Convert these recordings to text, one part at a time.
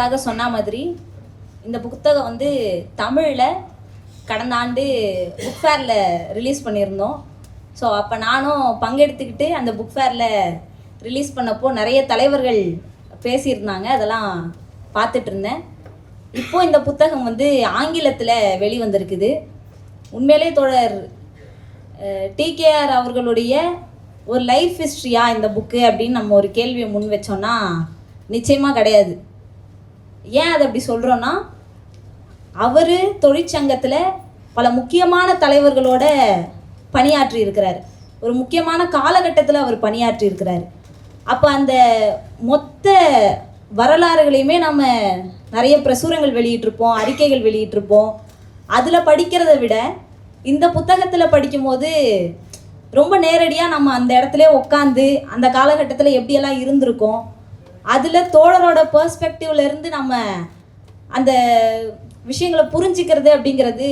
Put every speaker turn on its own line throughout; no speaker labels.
உங்களுக்காக சொன்ன மாதிரி இந்த புத்தகம் வந்து தமிழில் கடந்த ஆண்டு புக் ஃபேரில் ரிலீஸ் பண்ணியிருந்தோம். ஸோ அப்போ நானும் பங்கெடுத்துக்கிட்டு அந்த புக் ஃபேரில் ரிலீஸ் பண்ணப்போ நிறைய தலைவர்கள் பேசியிருந்தாங்க. அதெல்லாம் பார்த்துட்டு இருந்தேன். இந்த புத்தகம் வந்து ஆங்கிலத்தில் வெளிவந்திருக்குது. உண்மையிலே தொடர் டிகேஆர் அவர்களுடைய ஒரு லைஃப் ஹிஸ்ட்ரியா இந்த புக்கு அப்படின்னு நம்ம ஒரு கேள்வியை முன் வச்சோன்னா நிச்சயமாக கிடையாது. ஏன் அதை அப்படி சொல்கிறோன்னா அவர் தொழிற்சங்கத்தில் பல முக்கியமான தலைவர்களோட பணியாற்றி இருக்கிறார். ஒரு முக்கியமான காலகட்டத்தில் அவர் பணியாற்றி இருக்கிறார். அப்போ அந்த மொத்த வரலாறுகளையுமே நம்ம நிறைய பிரசுரங்கள் வெளியிட்டிருப்போம் அறிக்கைகள் வெளியிட்டிருப்போம். அதில் படிக்கிறத விட இந்த புத்தகத்தில் படிக்கும்போது ரொம்ப நேரடியாக நம்ம அந்த இடத்துல உட்காந்து அந்த காலகட்டத்தில் எப்படியெல்லாம் இருந்திருக்கோம் அதில் தோழரோட பர்ஸ்பெக்டிவ்ல இருந்து நம்ம அந்த விஷயங்களை புரிஞ்சுக்கிறது அப்படிங்கிறது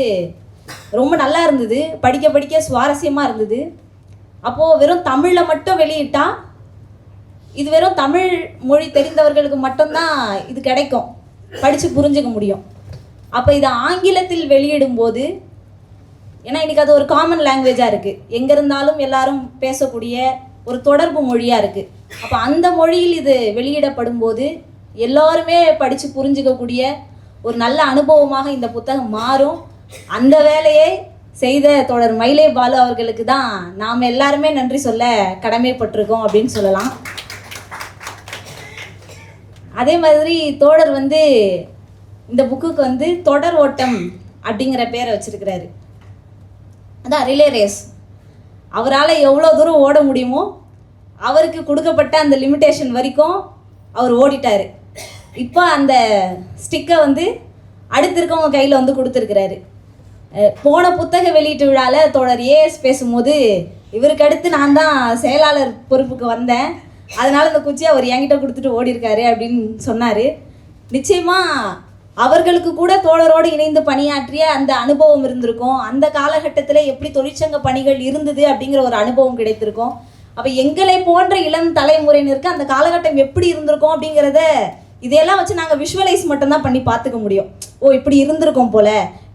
ரொம்ப நல்லா இருந்தது. படிக்க படிக்க சுவாரஸ்யமாக இருந்தது. அப்போது வெறும் தமிழில் மட்டும் வெளியிட்டால் இது வெறும் தமிழ் மொழி தெரிந்தவர்களுக்கு மட்டும்தான் இது கிடைக்கும். படித்து புரிஞ்சுக்க முடியும். அப்போ இதை ஆங்கிலத்தில் வெளியிடும்போது ஏன்னா இன்னைக்கு அது ஒரு காமன் லாங்குவேஜாக இருக்குது எங்கே இருந்தாலும் எல்லாரும் பேசக்கூடிய ஒரு தொடர்பு மொழியாக இருக்குது அப்போ அந்த மொழியில் இது வெளியிடப்படும் போது எல்லாருமே படித்து புரிஞ்சுக்கக்கூடிய ஒரு நல்ல அனுபவமாக இந்த புத்தகம் மாறும். அந்த வேலையை செய்த தொடர் மயிலே பாலு அவர்களுக்கு தான் நாம் எல்லாருமே நன்றி சொல்ல கடமைப்பட்டிருக்கோம் அப்படின்னு சொல்லலாம். அதே மாதிரி தோழர் வந்து இந்த புக்குக்கு வந்து தொடர் ஓட்டம் அப்படிங்கிற பேரை வச்சிருக்கிறாரு. அதான் ரிலே ரேஸ். அவரால் எவ்வளோ தூரம் ஓட முடியுமோ அவருக்கு கொடுக்கப்பட்ட அந்த லிமிட்டேஷன் வரைக்கும் அவர் ஓடிட்டார். இப்போ அந்த ஸ்டிக்கை வந்து அடுத்து இருக்கவங்க கையில் வந்து கொடுத்துருக்கிறாரு. போன புத்தக வெளியீட்டு விழாவில் தோழர் ஏஎஸ் பேசும்போது இவருக்கு அடுத்து நான் தான் செயலாளர் பொறுப்புக்கு வந்தேன். அதனால் இந்த குச்சியை அவர் என்கிட்ட கொடுத்துட்டு ஓடிருக்காரு அப்படின்னு சொன்னார். நிச்சயமாக அவர்களுக்கு கூட தோழரோடு இணைந்து பணியாற்றிய அந்த அனுபவம் இருந்திருக்கும். அந்த காலகட்டத்தில் எப்படி தொழிற்சங்க பணிகள் இருந்தது அப்படிங்கிற ஒரு அனுபவம் கிடைத்திருக்கும். அப்போ எங்களை போன்ற இளம் தலைமுறையினருக்கு அந்த காலகட்டம் எப்படி இருந்திருக்கும் அப்படிங்கிறத இதையெல்லாம் வச்சு நாங்கள் விஷுவலைஸ் மட்டும்தான் பண்ணி பார்த்துக்க முடியும். ஓ இப்படி இருந்திருக்கோம் போல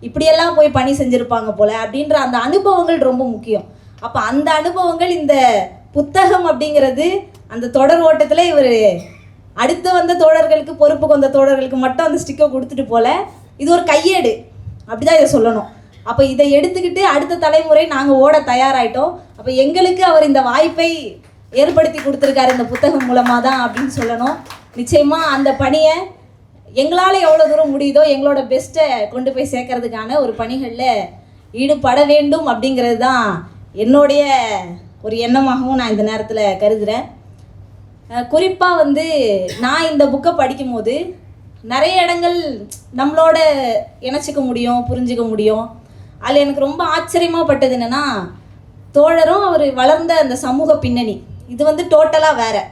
இப்படியெல்லாம் போய் பணி செஞ்சுருப்பாங்க போல அப்படின்ற அந்த அனுபவங்கள் ரொம்ப முக்கியம். அப்போ அந்த அனுபவங்கள் இந்த புத்தகம் அப்படிங்கிறது அந்த தொடர் ஓட்டத்தில் இவர் அடுத்து வந்த தோழர்களுக்கு பொறுப்புக்கு வந்த தோழர்களுக்கு மட்டும் அந்த ஸ்டிக்கை கொடுத்துட்டு போல இது ஒரு கையேடு. அப்படிதான் இதை சொல்லணும். அப்போ இதை எடுத்துக்கிட்டு அடுத்த தலைமுறை நாங்கள் ஓட தயாராயிட்டோம். அப்போ எங்களுக்கு அவர் இந்த வாய்ப்பை ஏற்படுத்தி கொடுத்துருக்காரு இந்த புத்தகம் மூலமாக தான் அப்படின்னு சொல்லணும். நிச்சயமாக அந்த பணியை எங்களால் எவ்வளோ தூரம் முடியுதோ எங்களோட பெஸ்ட்டை கொண்டு போய் சேர்க்கறதுக்கான ஒரு பணிகளில் ஈடுபட வேண்டும் அப்படிங்கிறது தான் என்னுடைய ஒரு எண்ணமாகவும் நான் இந்த நேரத்தில் கருதுகிறேன் குறிப்பாக வந்து நான் இந்த புக்கை படிக்கும்போது நிறைய இடங்கள் நம்மளோட இணைச்சிக்க முடியும் புரிஞ்சுக்க முடியும். அதில் எனக்கு ரொம்ப ஆச்சரியமாக பட்டது என்னென்னா தோழரும் அவர் வளர்ந்த அந்த சமூக பின்னணி. இது வந்து டோட்டலாக வேற.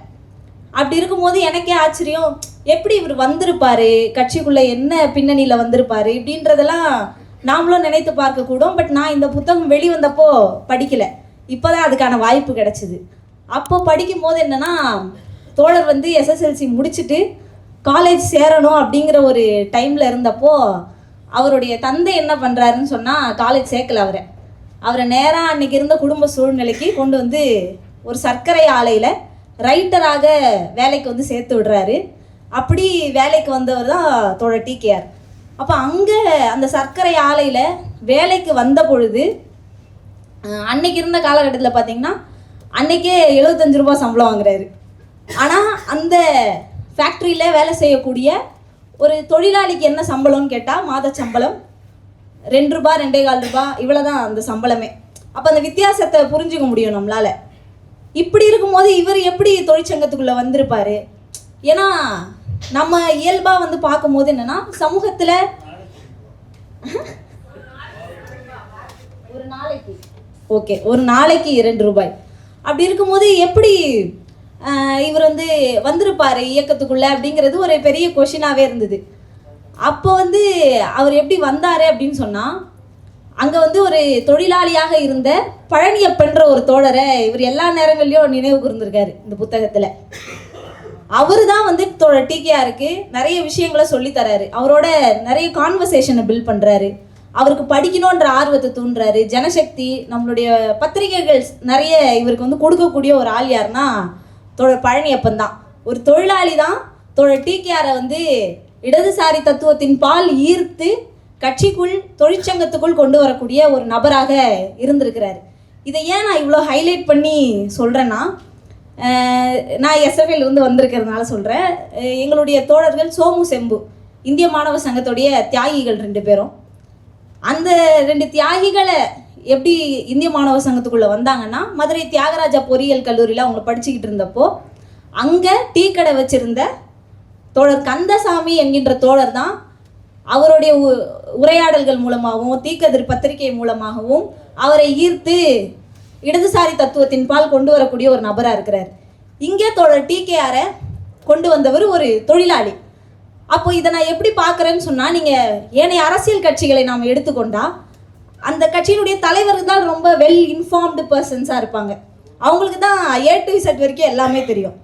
அப்படி இருக்கும்போது எனக்கே ஆச்சரியம். எப்படி இவர் வந்திருப்பாரு? கட்சிக்குள்ளே என்ன பின்னணியில் வந்திருப்பாரு? இப்படின்றதெல்லாம் நாமளும் நினைத்து பார்க்கக்கூடும் பட் நான் இந்த புத்தகம் வெளிவந்தப்போ படிக்கலை. இப்போதான் அதுக்கான வாய்ப்பு கிடச்சிது. அப்போ படிக்கும்போது என்னென்னா என்னன்னா தோழர் வந்து எஸ்எஸ்எல்சி முடிச்சுட்டு காலேஜ் சேரணும் அப்படிங்கிற ஒரு டைமில் இருந்தப்போ அவருடைய தந்தை என்ன பண்ணுறாருன்னு சொன்னால் காலேஜ் சேர்க்கல அவரை. அவரை நேராக அன்னைக்கு இருந்த குடும்ப சூழ்நிலைக்கு கொண்டு வந்து ஒரு சர்க்கரை ஆலையில் ரைட்டராக வேலைக்கு வந்து சேர்த்து விடுறாரு. அப்படி வேலைக்கு வந்தவர் தான் தோழர் டிகேஆர் அப்போ அங்கே அந்த சர்க்கரை ஆலையில் வேலைக்கு வந்த பொழுது அன்னைக்கு இருந்த காலகட்டத்தில் பார்த்தீங்கன்னா அன்னைக்கே எழுபத்தஞ்சு ரூபா சம்பளம் வாங்குறாரு. ஆனால் அந்த ஃபேக்ட்ரியில் வேலை செய்யக்கூடிய ஒரு தொழிலாளிக்கு என்ன சம்பளம்னு கேட்டால் மாத சம்பளம் ரெண்டு ரூபா ரெண்டே கால் ரூபா இவ்வளோ தான் அந்த சம்பளமே. அப்போ அந்த வித்தியாசத்தை புரிஞ்சுக்க முடியும் நம்மளால. இப்படி இருக்கும்போது இவர் எப்படி தொழிற்சங்கத்துக்குள்ளே வந்திருப்பாரு? ஏன்னா நம்ம இயல்பாக வந்து பார்க்கும்போது என்னன்னா சமூகத்தில் ஒரு நாளைக்கு. ஓகே ஒரு நாளைக்கு இரண்டு ரூபாய். அப்படி இருக்கும்போது எப்படி இவர் வந்து வந்திருப்பார் இயக்கத்துக்குள்ள அப்படிங்கிறது ஒரு பெரிய கொஷினாகவே இருந்தது. அப்போ வந்து அவர் எப்படி வந்தார் அப்படின்னு சொன்னால் அங்கே வந்து ஒரு தொழிலாளியாக இருந்த பழனியப்பன்ற ஒரு தோழரை இவர் எல்லா நேரங்கள்லையும் நினைவு கூர்ந்திருக்காரு இந்த புத்தகத்தில். அவர் தான் வந்து டிகேஆருக்கு நிறைய விஷயங்களை சொல்லித் தராரு. அவரோட நிறைய கான்வர்சேஷனை பில்ட் பண்ணுறாரு அவருக்கு படிக்கணுன்ற ஆர்வத்தை தூண்டுறாரு. ஜனசக்தி நம்மளுடைய பத்திரிகைகள் நிறைய இவருக்கு வந்து கொடுக்கக்கூடிய ஒரு ஆள் யாருன்னா தோழர் பழனியப்பன் தான். ஒரு தொழிலாளி தான் தோழர் டிகேஆரை வந்து இடதுசாரி தத்துவத்தின் பால் ஈர்த்து கட்சிக்குள் தொழிற்சங்கத்துக்குள் கொண்டு வரக்கூடிய ஒரு நபராக இருந்திருக்கிறார். இதை ஏன் நான் இவ்வளோ ஹைலைட் பண்ணி சொல்கிறேன்னா நான் எஸ்எஃப்எல் வந்து வந்திருக்கிறதுனால சொல்கிறேன் எங்களுடைய தோழர்கள் சோமு செம்பு இந்திய மாணவ சங்கத்துடைய தியாகிகள் ரெண்டு பேரும். அந்த ரெண்டு தியாகிகளை எப்படி இந்திய மாணவ சங்கத்துக்குள்ளே வந்தாங்கன்னா மதுரை தியாகராஜா பொறியியல் கல்லூரியில் அவங்க படிச்சுக்கிட்டு இருந்தப்போ அங்கே டீ கடை வச்சுருந்த தோழர் கந்தசாமி என்கின்ற தோழர் தான் அவருடைய உ- உரையாடல்கள் மூலமாகவும் தீக்கதிர் பத்திரிகை மூலமாகவும் அவரை ஈர்த்து இடதுசாரி தத்துவத்தின் பால் கொண்டு வரக்கூடிய ஒரு நபராக இருக்கிறார். இங்கே தோழர் டிகேஆரை கொண்டு வந்தவர் ஒரு தொழிலாளி. அப்போ இதை நான் எப்படி பார்க்குறேன்னு சொன்னால் நீங்கள் ஏனைய அரசியல் கட்சிகளை நாம் எடுத்துக்கொண்டா அந்த கட்சியினுடைய தலைவர் தான் ரொம்ப வெல் இன்ஃபார்ம்டு பர்சன்ஸாக இருப்பாங்க. அவங்களுக்கு தான் ஏ டு இசட் வரைக்கும் எல்லாமே தெரியும்.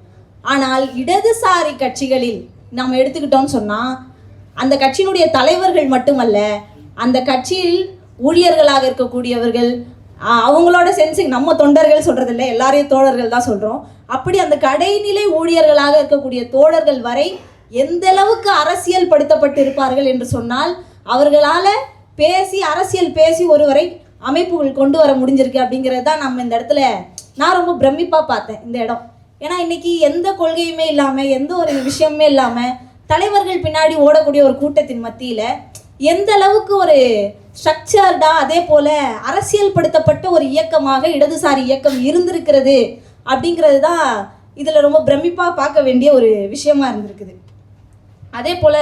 ஆனால் இடதுசாரி கட்சிகளில் நாம் எடுத்துக்கிட்டோம்னு சொன்னால் அந்த கட்சியினுடைய தலைவர்கள் மட்டுமல்ல அந்த கட்சியில் ஊழியர்களாக இருக்கக்கூடியவர்கள் அவங்களோட சென்சிங் நம்ம தொண்டர்கள் சொல்கிறது இல்லை எல்லாரையும் தோழர்கள் தான் சொல்கிறோம் அப்படி அந்த கடைநிலை ஊழியர்களாக இருக்கக்கூடிய தோழர்கள் வரை எந்த அளவுக்கு அரசியல் படுத்தப்பட்டு இருப்பார்கள் என்று சொன்னால் அவர்களால் பேசி அரசியல் பேசி ஒருவரை அமைப்புகள் கொண்டு வர முடிஞ்சிருக்கு அப்படிங்கிறது தான் நம்ம இந்த இடத்துல நான் ரொம்ப பிரமிப்பாக பார்த்தேன் இந்த இடம். ஏன்னா இன்னைக்கு எந்த கொள்கையுமே இல்லாமல் எந்த ஒரு விஷயமுமே இல்லாமல் தலைவர்கள் பின்னாடி ஓடக்கூடிய ஒரு கூட்டத்தின் மத்தியில் எந்த அளவுக்கு ஒரு ஸ்ட்ரக்சர்டா அதே போல அரசியல் படுத்தப்பட்ட ஒரு இயக்கமாக இடதுசாரி இயக்கம் இருந்திருக்கிறது அப்படிங்கிறது தான் இதில் ரொம்ப பிரமிப்பாக பார்க்க வேண்டிய ஒரு விஷயமா இருந்திருக்குது. அதே போல்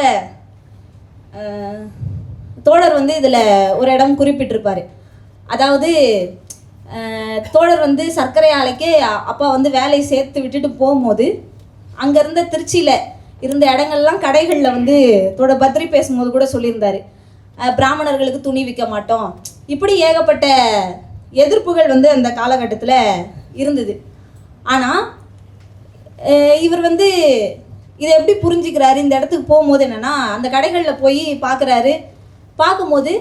தோழர் வந்து இதில் ஒரு இடம் குறிப்பிட்டிருப்பார். அதாவது தோழர் வந்து சர்க்கரை ஆலைக்கு அப்பா வந்து வேலையை சேர்த்து விட்டுட்டு போகும்போது அங்கே இருந்த திருச்சியில் இருந்த இடங்கள்லாம் கடைகளில் வந்து தோட பத்ரி பேசும்போது கூட சொல்லியிருந்தார். பிராமணர்களுக்கு துணி விற்க மாட்டோம். இப்படி ஏகப்பட்ட எதிர்ப்புகள் வந்து அந்த காலகட்டத்தில் இருந்தது. ஆனால் இவர் வந்து இதை எப்படி புரிஞ்சுக்கிறாரு? இந்த இடத்துக்கு போகும்போது என்னன்னா அந்த கடைகளில் போய் பார்க்குறாரு பார்க்கும்போது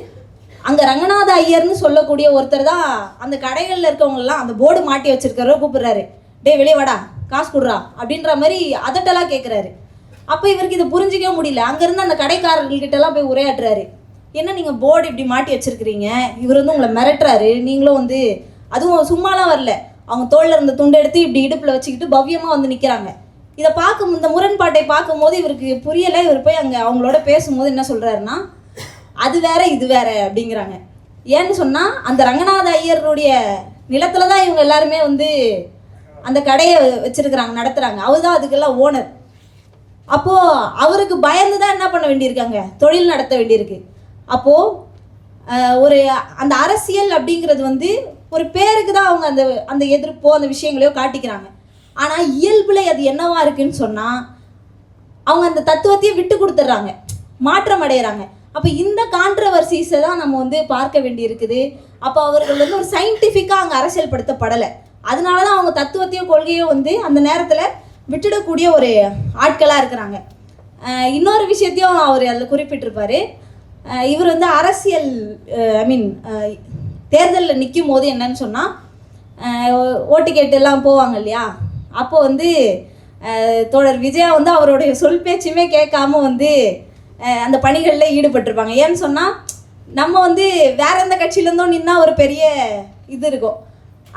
அங்கே ரங்கநாத ஐயர்னு சொல்லக்கூடிய ஒருத்தர் தான் அந்த கடைகளில் இருக்கவங்கெல்லாம் அந்த போர்டு மாட்டி வச்சிருக்கிறவரை கூப்பிடுறாரு. டேய் வெளியே வாடா காசு கொடுறா அப்படின்ற மாதிரி அதட்டெல்லாம் கேட்குறாரு அப்போ இவருக்கு இதை புரிஞ்சிக்கவே முடியல. அங்கேருந்து அந்த கடைக்காரர்கள்கிட்டலாம் போய் உரையாடுறாரு என்ன நீங்கள் போர்டு இப்படி மாட்டி வச்சிருக்கிறீங்க? இவர் வந்து உங்களை மிரட்டுறாரு. நீங்களும் வந்து அதுவும் சும்மாலாம் வரல. அவங்க தோளில் இருந்த துண்டை எடுத்து இப்படி இடுப்பில் வச்சுக்கிட்டு பவ்யமாக வந்து நிற்கிறாங்க இதை பார்க்கும் இந்த முரண்பாட்டை பார்க்கும்போது இவருக்கு புரியலை. இவர் போய் அங்கே அவங்களோட பேசும்போது என்ன சொல்கிறாருன்னா அது வேற இது வேற அப்படிங்கிறாங்க. ஏன்னு சொன்னால் அந்த ரங்கநாத ஐயருடைய நிலத்தில் தான் இவங்க எல்லாருமே வந்து அந்த கடையை வச்சுருக்குறாங்க நடத்துகிறாங்க அவர் தான் அதுக்கெல்லாம் ஓனர். அப்போ அவருக்கு பயந்து தான் என்ன பண்ண வேண்டியிருக்காங்க? தொழில் நடத்த வேண்டியிருக்கு. அப்போது ஒரு அந்த அரசியல் அப்படிங்கிறது வந்து ஒரு பேருக்கு தான் அவங்க அந்த அந்த எதிர்ப்போ அந்த விஷயங்களையோ காட்டிக்கிறாங்க. ஆனால் இயல்பில் அது என்னவா இருக்குன்னு சொன்னால் அவங்க அந்த தத்துவத்தையே விட்டு கொடுத்துட்றாங்க. மாற்றம் அடைகிறாங்க அப்போ இந்த கான்ட்ரவர்சிஸை தான் நம்ம வந்து பார்க்க வேண்டியிருக்குது. அப்போ அவர்கள் வந்து ஒரு சயின்டிஃபிக்காக அங்கே அரசியல்படுத்தப்படலை. அதனால தான் அவங்க தத்துவத்தையும் கொள்கையோ வந்து அந்த நேரத்தில் விட்டுடக்கூடிய ஒரு ஆட்களாக இருக்கிறாங்க. இன்னொரு விஷயத்தையும் அவர் அதில் குறிப்பிட்டிருப்பார். இவர் வந்து அரசியல் ஐ மீன் தேர்தலில் நிற்கும் போது என்னன்னு சொன்னால் ஓட்டு கேட்டு எல்லாம் போவாங்க இல்லையா? அப்போ வந்து தோழர் விஜயா வந்து அவருடைய சொல் பேச்சுமே கேட்காம வந்து அந்த பணிகளில் ஈடுபட்டிருப்பாங்க. ஏன்னு சொன்னால் நம்ம வந்து வேற எந்த கட்சியிலேருந்தோ நின்னா ஒரு பெரிய இது இருக்கும்.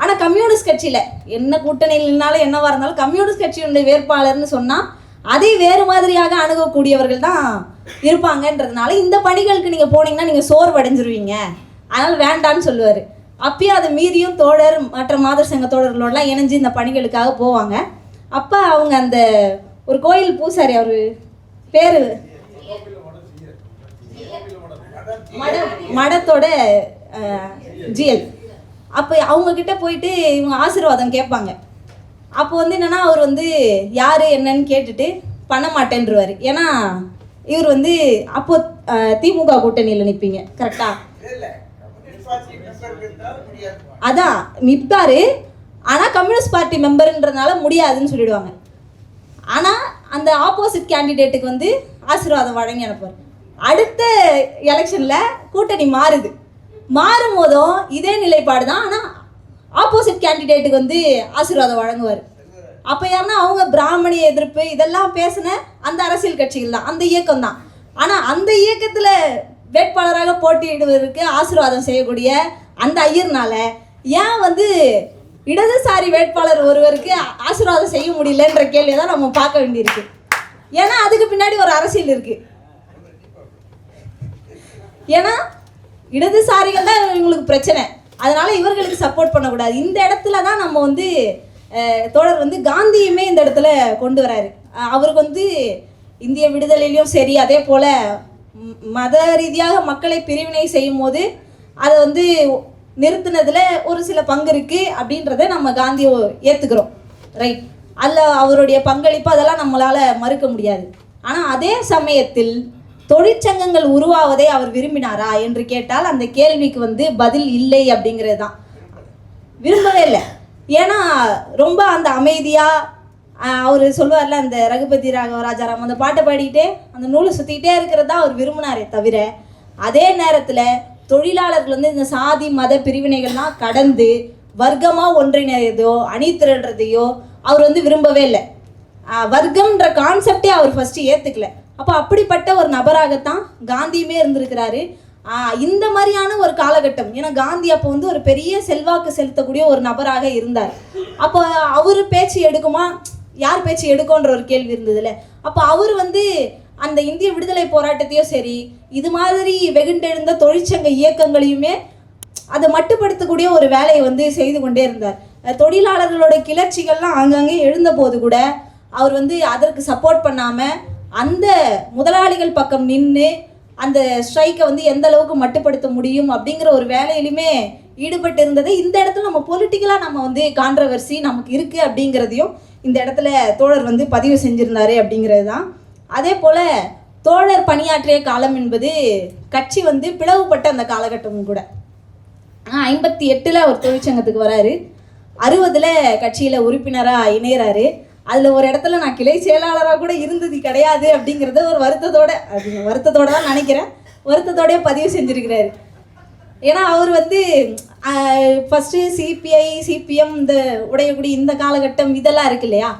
ஆனால் கம்யூனிஸ்ட் கட்சியில் என்ன கூட்டணியில் நின்னாலும் என்னவாக இருந்தாலும் கம்யூனிஸ்ட் கட்சியினுடைய வேட்பாளர்னு சொன்னால் அதை வேறு மாதிரியாக அணுகக்கூடியவர்கள் தான் இருப்பாங்கன்றதுனால இந்த பணிகளுக்கு நீங்கள் போனீங்கன்னா நீங்கள் சோர்வடைஞ்சிருவீங்க. அதனால் வேண்டான்னு சொல்லுவார். அப்பயும் அதை மீறியும் தோழர் மற்ற மாதர் சங்க தோழர்களோடலாம் இணைஞ்சு இந்த பணிகளுக்காக போவாங்க. அப்போ அவங்க அந்த ஒரு கோயில் பூசாரி அவர் பேர்? மடத்தோட ஜிஎல். அப்போ அவங்க கிட்ட போயிட்டு இவங்க ஆசீர்வாதம் கேட்பாங்க. அப்போ வந்து என்னன்னா அவர் வந்து யார் என்னன்னு கேட்டுட்டு பண்ண மாட்டேன்றவாரு. ஏன்னா இவர் வந்து அப்போ திமுக கூட்டணியில் நிற்பீங்க கரெக்டா அதான் நிற்பாரு ஆனால் கம்யூனிஸ்ட் பார்ட்டி மெம்பருன்றதுனால முடியாதுன்னு சொல்லிடுவாங்க. ஆனால் அந்த ஆப்போசிட் கேண்டிடேட்டுக்கு வந்து ஆசீர்வாதம் வழங்கி அனுப்புவார். அடுத்த எலெக்ஷனில் கூட்டணி மாறுது. மாறும் போதும் இதே நிலைப்பாடு தான் ஆனால் ஆப்போசிட் கேண்டிடேட்டுக்கு வந்து ஆசீர்வாதம் வழங்குவார். அப்போ யாருன்னா அவங்க பிராமணிய எதிர்ப்பு இதெல்லாம் பேசின அந்த அரசியல் கட்சிகள் தான் அந்த இயக்கம் தான். ஆனால் அந்த இயக்கத்தில் வேட்பாளராக போட்டியிடுவதற்கு ஆசீர்வாதம் செய்யக்கூடிய அந்த ஐயர்னால ஏன் வந்து இடதுசாரி வேட்பாளர் ஒருவருக்கு ஆசீர்வாதம் செய்ய முடியலன்ற கேள்வியை தான் நம்ம பார்க்க வேண்டியிருக்கு. ஏன்னா அதுக்கு பின்னாடி ஒரு அரசியல் இருக்குது ஏன்னா இடதுசாரிகள் தான் இவங்களுக்கு பிரச்சனை. அதனால இவர்களுக்கு சப்போர்ட் பண்ணக்கூடாது. இந்த இடத்துல தான் நம்ம வந்து தோழர் வந்து காந்தியுமே இந்த இடத்துல கொண்டு வராரு. அவருக்கு வந்து இந்திய விடுதலையிலையும் சரி அதே போல் மத ரீதியாக மக்களை பிரிவினை செய்யும் போது அதை வந்து நிறுத்தினதில் ஒரு சில பங்கு இருக்குது அப்படின்றத நம்ம காந்தியை ஏற்றுக்கிறோம் ரைட் அதில் அவருடைய பங்களிப்பு அதெல்லாம் நம்மளால் மறுக்க முடியாது. ஆனால் அதே சமயத்தில் தொழிற்சங்கங்கள் உருவாவதை அவர் விரும்பினாரா என்று கேட்டால் அந்த கேள்விக்கு வந்து பதில் இல்லை அப்படிங்கிறது தான். விரும்பவே இல்லை. ஏன்னா ரொம்ப அந்த அமைதியாக அவர் சொல்லுவார்ல அந்த ரகுபதி ராகவ ராஜாராம் அந்த பாட்டை பாடிக்கிட்டே அந்த நூலை சுற்றிக்கிட்டே இருக்கிறதா அவர் விரும்பினாரே தவிர அதே நேரத்தில் தொழிலாளர்கள் வந்து இந்த சாதி மத பிரிவினைகள்லாம் கடந்து வர்க்கமாக ஒன்றிணையதோ அணி திரடுறதையோ அவர் வந்து விரும்பவே இல்லை. வர்க்கம்ன்ற கான்செப்டே அவர் ஃபஸ்ட்டு ஏற்றுக்கல அப்போ அப்படிப்பட்ட ஒரு நபராகத்தான் காந்தியுமே இருந்திருக்கிறாரு. இந்த மாதிரியான ஒரு காலகட்டம். ஏன்னா காந்தி அப்போ வந்து ஒரு பெரிய செல்வாக்கு செலுத்தக்கூடிய ஒரு நபராக இருந்தார். அப்போ அவர் பேச்சு எடுக்குமா? யார் பேச்சு எடுக்கும்ன்ற ஒரு கேள்வி இருந்ததுல. அப்போ அவர் வந்து அந்த இந்திய விடுதலை போராட்டத்தையும் சரி இது மாதிரி வெகுண்டெழுந்த தொழிற்சங்க இயக்கங்களையுமே அதை மட்டுப்படுத்தக்கூடிய ஒரு வேலையை வந்து செய்து கொண்டே இருந்தார். தொழிலாளர்களோட கிளர்ச்சிகள்லாம் ஆங்காங்கே எழுந்தபோது கூட அவர் வந்து அதற்கு சப்போர்ட் பண்ணாமல் அந்த முதலாளிகள் பக்கம் நின்று அந்த ஸ்ட்ரைக்கை வந்து எந்த அளவுக்கு மட்டுப்படுத்த முடியும் அப்படிங்கிற ஒரு வேலையிலுமே ஈடுபட்டு இருந்தது இந்த இடத்துல நம்ம பொலிட்டிக்கலாக நம்ம வந்து கான்ட்ரவர்சி நமக்கு இருக்குது அப்படிங்கிறதையும் இந்த இடத்துல தோழர் வந்து பதிவு செஞ்சுருந்தாரு அப்படிங்கிறது தான் அதே போல் தோழர் பணியாற்றிய காலம் என்பது கட்சி வந்து பிளவுபட்ட அந்த காலகட்டமும் கூட. ஐம்பத்தி எட்டில் அவர் தொழிற்சங்கத்துக்கு வராரு. அறுபதில் கட்சியில் உறுப்பினராக இணையிறாரு. அதில் ஒரு இடத்துல நான் கிளை செயலாளராக கூட இருந்தது கிடையாது அப்படிங்கிறத ஒரு வருத்தத்தோட அது வருத்தத்தோட தான் நினைக்கிறேன். வருத்தத்தோடய பதிவு செஞ்சுருக்கிறாரு. ஏன்னா அவர் வந்து ஃபஸ்ட்டு சிபிஐ சிபிஎம் இந்த உடையக்கூடிய இந்த காலகட்டம் இதெல்லாம் இருக்கு இல்லையா?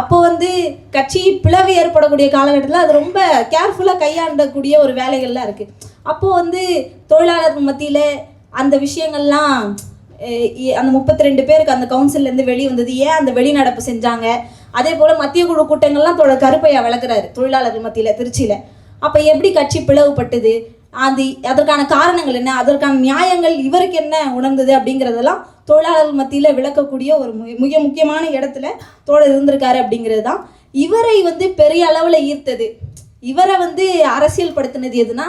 அப்போ வந்து கட்சி பிளவு ஏற்படக்கூடிய காலகட்டத்தில் அது ரொம்ப கேர்ஃபுல்லாக கையாண்டக்கூடிய ஒரு வேலைகள்லாம் இருக்குது அப்போது வந்து தொழிலாளர் மத்தியில் அந்த விஷயங்கள்லாம் அந்த முப்பத்தி ரெண்டு பேருக்கு அந்த கவுன்சில்லேருந்து வெளியே வந்தது. ஏன் அந்த வெளிநடப்பு செஞ்சாங்க? அதே போல் மத்திய குழு கூட்டங்கள்லாம் தோட கருப்பையா விளக்குறாரு தொழிலாளர் மத்தியில் திருச்சியில். அப்போ எப்படி கட்சி பிளவுபட்டது? அது அதற்கான காரணங்கள் என்ன? அதற்கான நியாயங்கள் இவருக்கு என்ன உணர்ந்தது அப்படிங்கிறதெல்லாம் தொழிலாளர் மத்தியில் விளக்கக்கூடிய ஒரு மு- மிக முக்கியமான இடத்துல தோழர் இருந்திருக்காரு அப்படிங்கிறது தான். இவரை வந்து பெரிய அளவில் ஈர்த்தது. இவரை வந்து அரசியல் படுத்தினது எதுனா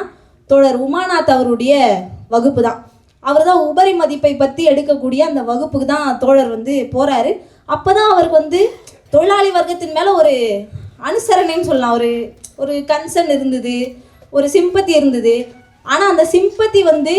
தோழர் உமாநாத் அவருடைய வகுப்பு தான். அவர் தான் உபரி மதிப்பை பற்றி எடுக்கக்கூடிய அந்த வகுப்புக்கு தான் தோழர் வந்து போகிறாரு அப்போ தான் அவருக்கு வந்து தொழிலாளி வர்க்கத்தின் மேலே ஒரு அனுசரணைன்னு சொல்லலாம். ஒரு ஒரு கன்சர்ன் இருந்தது ஒரு சிம்பத்தி இருந்தது. ஆனால் அந்த சிம்பத்தி வந்து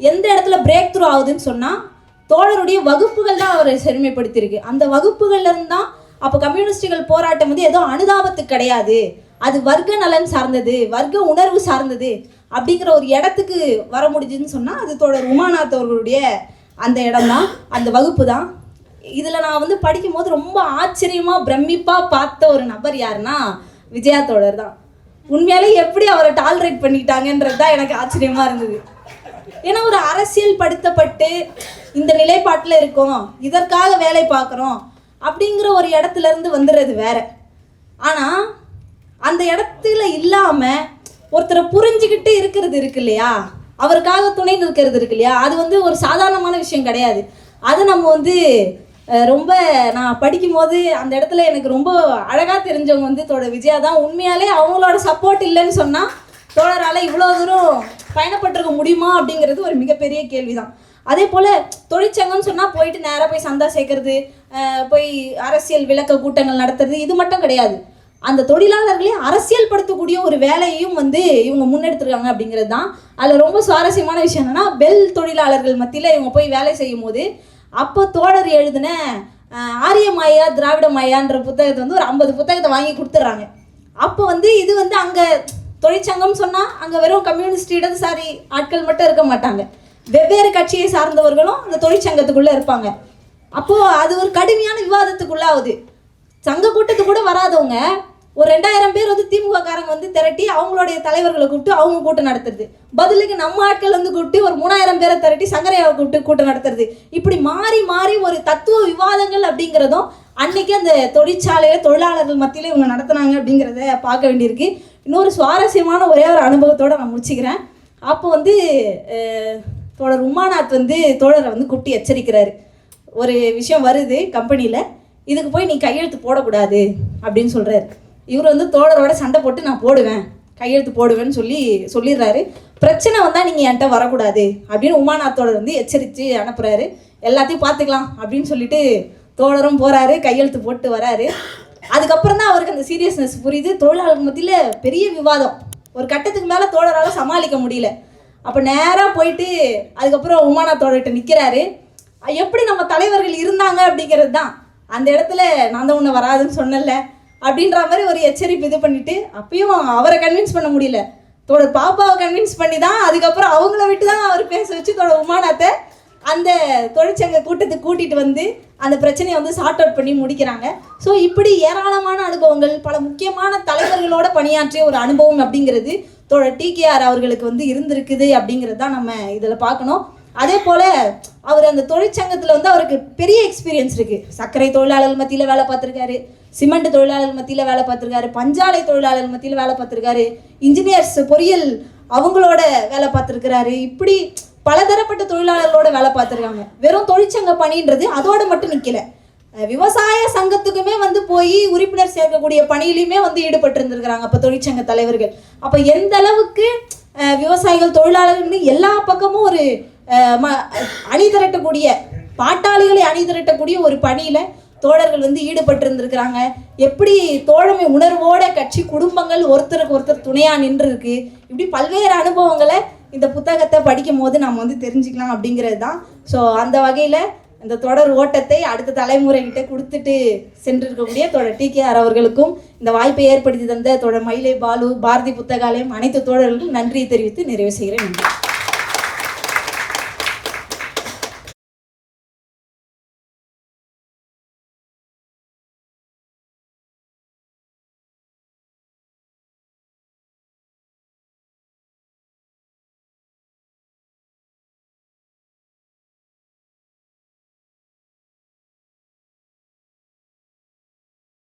எந்த இடத்துல பிரேக் த்ரூ ஆகுதுன்னு சொன்னால் தோழருடைய வகுப்புகள் தான் அவரை செருமைப்படுத்தியிருக்கு அந்த வகுப்புகள்லேருந்து தான் அப்போ கம்யூனிஸ்டுகள் போராட்டம் வந்து ஏதோ அனுதாபத்துக்கு கிடையாது. அது வர்க்க நலன் சார்ந்தது வர்க்க உணர்வு சார்ந்தது. அப்படிங்கிற ஒரு இடத்துக்கு வர முடிஞ்சுன்னு சொன்னால் அது தோழர் உமாநாத் அவர்களுடைய அந்த இடம் தான் அந்த வகுப்பு தான் இதில் நான் வந்து படிக்கும்போது ரொம்ப ஆச்சரியமாக பிரமிப்பாக பார்த்த ஒரு நபர் யாருன்னா விஜயா தோழர் தான். உண்மையாலே எப்படி அவரை டாலரேட் பண்ணிட்டாங்கன்றது தான் எனக்கு ஆச்சரியமாக இருந்தது. ஏன்னா ஒரு அரசியல் படுத்தப்பட்டு இந்த நிலைப்பாட்டில் இருக்கோம் இதற்காக வேலை பார்க்குறோம் அப்படிங்கிற ஒரு இடத்துலேருந்து வந்துடுறது வேற. ஆனால் அந்த இடத்துல இல்லாமல் ஒருத்தரை புரிஞ்சுக்கிட்டு இருக்கிறது இருக்கு இல்லையா? அவருக்காக துணை நிற்கிறது இருக்கு இல்லையா? அது வந்து ஒரு சாதாரணமான விஷயம் கிடையாது. அதை நம்ம வந்து ரொம்ப நான் படிக்கும்போது அந்த இடத்துல எனக்கு ரொம்ப அழகாக தெரிஞ்சவங்க வந்து தோட விஜயா தான். உண்மையாலே அவங்களோட சப்போர்ட் இல்லைன்னு சொன்னால் தோழரால் இவ்வளோ தூரம் பயணப்பட்டிருக்க முடியுமா அப்படிங்கிறது ஒரு மிகப்பெரிய கேள்விதான். அதே போல் தொழிற்சங்கம்னு சொன்னால் போயிட்டு நேராக போய் சந்தா சேர்க்கறது போய் அரசியல் விளக்க கூட்டங்கள் நடத்துறது இது மட்டும் கிடையாது. அந்த தொழிலாளர்களே அரசியல் படுத்தக்கூடிய ஒரு வேலையையும் வந்து இவங்க முன்னெடுத்துருக்காங்க அப்படிங்கிறது தான் அதில் ரொம்ப சுவாரஸ்யமான விஷயம் என்னென்னா பெல் தொழிலாளர்கள் மத்தியில் இவங்க போய் வேலை செய்யும் போது அப்போ தோழர் எழுதின ஆரியமாயா ஆரிய மாயா திராவிட மாயான்ற புத்தகத்தை வந்து ஒரு ஐம்பது புத்தகத்தை வாங்கி கொடுத்துட்றாங்க. அப்போ வந்து இது வந்து அங்கே தொழிற்சங்கம் சொன்னால் அங்கே வெறும் கம்யூனிஸ்ட் இடதுசாரி ஆட்கள் மட்டும் இருக்க மாட்டாங்க. வெவ்வேறு கட்சியை சார்ந்தவர்களும் அந்த தொழிற்சங்கத்துக்குள்ளே இருப்பாங்க. அப்போது அது ஒரு கடுமையான விவாதத்துக்குள்ளாகுது சங்க கூட்டத்துக்கு கூட வராதவங்க ஒரு ரெண்டாயிரம் பேர் வந்து திமுக காரங்க வந்து திரட்டி அவங்களுடைய தலைவர்களை கூப்பிட்டு அவங்க கூட்டம் நடத்துறது. பதிலுக்கு நம்ம ஆட்கள் வந்து கூப்பிட்டு ஒரு மூணாயிரம் பேரை திரட்டி சங்கரையாவை கூப்பிட்டு கூட்டம் நடத்துறது. இப்படி மாறி மாறி ஒரு தத்துவ விவாதங்கள் அப்படிங்கிறதும் அன்னைக்கு அந்த தொழிற்சாலையில தொழிலாளர்கள் மத்தியில இவங்க நடத்தினாங்க அப்படிங்கிறத பார்க்க வேண்டியிருக்கு. இன்னொரு சுவாரஸ்யமான ஒரே ஒரு அனுபவத்தோட நான் முடிச்சுக்கிறேன். அப்போ வந்து தோழர் உமாநாத் வந்து தோழரை வந்து கூப்பிட்டு எச்சரிக்கிறாரு. ஒரு விஷயம் வருது கம்பெனியில். இதுக்கு போய் நீ கையெழுத்து போடக்கூடாது அப்படின்னு சொல்கிறாரு இவர் வந்து தோழரோட சண்டை போட்டு நான் போடுவேன் கையெழுத்து போடுவேன்னு சொல்லி சொல்லிடுறாரு. பிரச்சனை வந்தால் நீங்கள் என்கிட்ட வரக்கூடாது அப்படின்னு உமாநாத்தோடர் வந்து எச்சரித்து அனுப்புகிறாரு எல்லாத்தையும் பார்த்துக்கலாம் அப்படின்னு சொல்லிட்டு தோழரும் போகிறாரு கையெழுத்து போட்டு வராரு. அதுக்கப்புறம் தான் அவருக்கு அந்த சீரியஸ்னஸ் புரியுது. தொழிலாளர்கள் மத்தியில் பெரிய விவாதம். ஒரு கட்டத்துக்கு மேலே தோழரால் சமாளிக்க முடியல. அப்போ நேராக போயிட்டு அதுக்கப்புறம் உமாநாத் தோழர்கிட்ட நிற்கிறாரு எப்படி நம்ம தலைவர்கள் இருந்தாங்க அப்படிங்கிறது தான். அந்த இடத்துல நான் தான் ஒன்று வராதுன்னு சொன்னல அப்படின்ற மாதிரி ஒரு எச்சரிப்பு இது பண்ணிட்டு அப்பயும் அவரை கன்வின்ஸ் பண்ண முடியல. தோட பாப்பாவை கன்வின்ஸ் பண்ணி தான் அதுக்கப்புறம் அவங்கள விட்டு தான் அவர் பேச வச்சு தோட உமாநாத்தை அந்த தொழிற்சங்க கூட்டத்துக்கு கூட்டிட்டு வந்து அந்த பிரச்சனையை வந்து சார்ட் அவுட் பண்ணி முடிக்கிறாங்க. ஸோ இப்படி ஏராளமான அனுபவங்கள் பல முக்கியமான தலைவர்களோட பணியாற்றிய ஒரு அனுபவம் அப்படிங்கிறது தோட டிகேஆர் அவர்களுக்கு வந்து இருந்திருக்குது அப்படிங்கிறது தான் நம்ம இதில் பார்க்கணும். அதே போல் அவர் அந்த தொழிற்சங்கத்தில் வந்து அவருக்கு பெரிய எக்ஸ்பீரியன்ஸ் இருக்குது சர்க்கரை தொழிலாளர்கள் மத்தியில் வேலை பார்த்துருக்காரு சிமெண்ட் தொழிலாளர்கள் மத்தியில் வேலை பார்த்துருக்காரு பஞ்சாலை தொழிலாளர்கள் மத்தியில் வேலை பார்த்துருக்காரு இன்ஜினியர்ஸ் பொறியியல் அவங்களோட வேலை பார்த்துருக்கிறாரு. இப்படி பலதரப்பட்ட தொழிலாளர்களோட வேலை பார்த்துருக்காங்க. வெறும் தொழிற்சங்க பணின்றது அதோட மட்டும் நிற்கல விவசாய சங்கத்துக்குமே வந்து போய் உறுப்பினர் சேர்க்கக்கூடிய பணியிலையுமே வந்து ஈடுபட்டு இருந்திருக்கிறாங்க அப்போ தொழிற்சங்க தலைவர்கள். அப்போ எந்த அளவுக்கு விவசாயிகள் தொழிலாளர்கள்னு எல்லா பக்கமும் ஒரு அணி திரட்டக்கூடிய பாட்டாளிகளை அணி திரட்டக்கூடிய ஒரு பணியில தோழர்கள் வந்து ஈடுபட்டு இருந்திருக்கிறாங்க எப்படி தோழமை உணர்வோட கட்சி குடும்பங்கள் ஒருத்தருக்கு ஒருத்தர் துணையா நின்று இருக்கு இப்படி பல்வேறு அனுபவங்களை இந்த புத்தகத்தை படிக்கும் போது நம்ம வந்து தெரிஞ்சுக்கலாம் அப்படிங்கிறது தான் ஸோ அந்த வகையில் இந்த தொடர் ஓட்டத்தை அடுத்த தலைமுறைகிட்ட கொடுத்துட்டு சென்றிருக்கக்கூடிய தொடர் டி அவர்களுக்கும் இந்த வாய்ப்பை ஏற்படுத்தி தந்த தொடர் மயிலை பாலு பாரதி புத்தகாலயம் அனைத்து தோழர்களுக்கும் நன்றி தெரிவித்து நிறைவு செய்கிறேன். நன்றி.